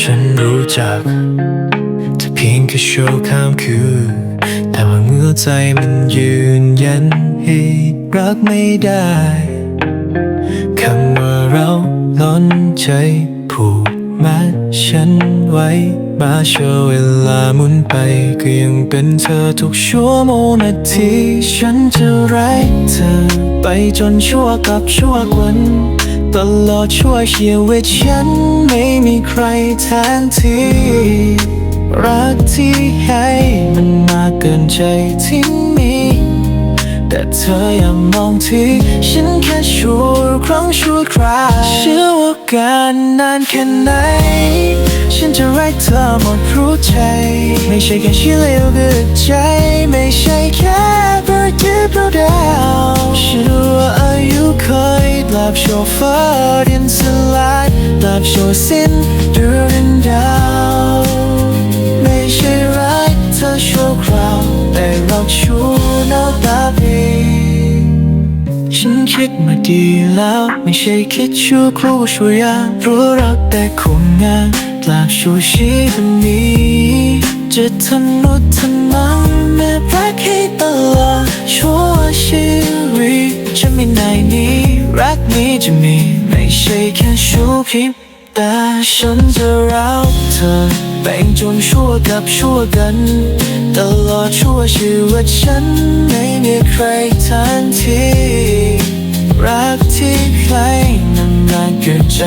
ฉันรู้จากแต่เพียงแค่ชั่วข้ามคืนแต่ว่าเมื่อใจมันยืนยันให้รักไม่ได้คำว่าเราล้นใจผูกมัดฉันไว้มาเชื่อเวลาหมุนไปก็ยังเป็นเธอทุกชั่วโมงนาที ฉันจะรักเธอไปจนชั่วกับชั่ววัน ตลอดชั่วชีวิตฉันไม่มีใครแทนที่ รักที่ให้มันมากเกินใจที่มี แต่เธออย่ามองที่ฉันแค่ชั่วครั้งชั่วคราวเชื่อว่าการนานแค่ไหน ฉันจะรักเธอหมดรู้ใจ ไม่ใช่แค่ชื่อเลวเกินใจ ไม่ใช่แค่เพื่อเก็บเราดาวฉันรู้ว่าอายุเคยหลับโชว์ฟ้าดินสลายหลับโชว์สิ้นเดือนดาว ไม่ใช่รักเธอชั่วคราวแต่เรักชั่วนาตาปีฉันคิดมาดีแล้ว ไม่ใช่คิดชั่วครู่ชั่วยามรู้รักแต่คงงาน กลาบชั่วชีวิตนี้ จะทนุถนอมแม้รักให้ตลอดชั่วชีวิตจะม่ไหนนี้ รักนี้จะมีไม่ใช่แค่ชั่วพริบแต่ฉันจะรักเธอแบ่งจนชั่วกับชั่วกัน ตลอดชั่วชีวิตฉันไม่มีใครแทันทีรักที่ใครนานนานๆเกิดใจ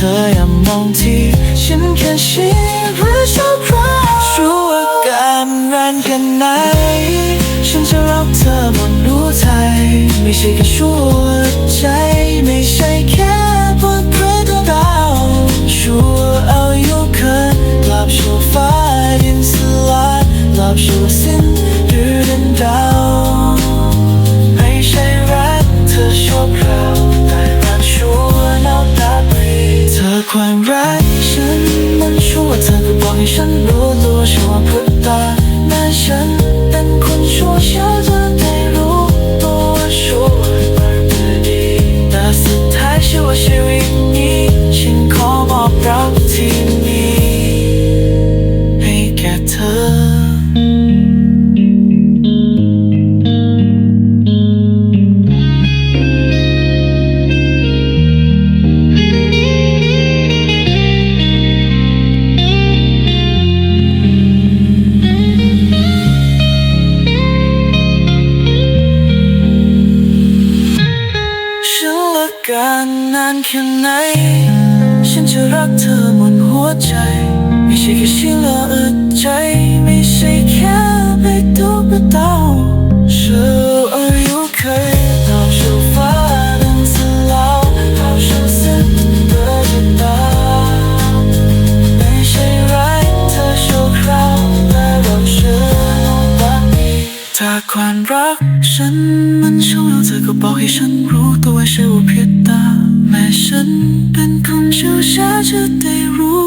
ธออย่ามองที่ฉันแค่ชีวิตชั่วคราวชั่วกันรันกันไหน ฉันจะรักเธอหมดรู้ใจไม่ใช่แค่ชั่ว มันชั่วเธอก็บอกให้ฉัน แค่ไหน ฉันจะรักเธอหมดหัวใจ ไม่ใช่แค่ฉันละอึดใจ ไม่ใช่แค่ไปดูไปเต้า ความรัก ฉันมันช่วยเธอก็บอกให้ฉันรู้ตัวว่าใช่ว่าเพียตาแม้ฉันเป็นคนเชี่ยวชาญจะได้รู้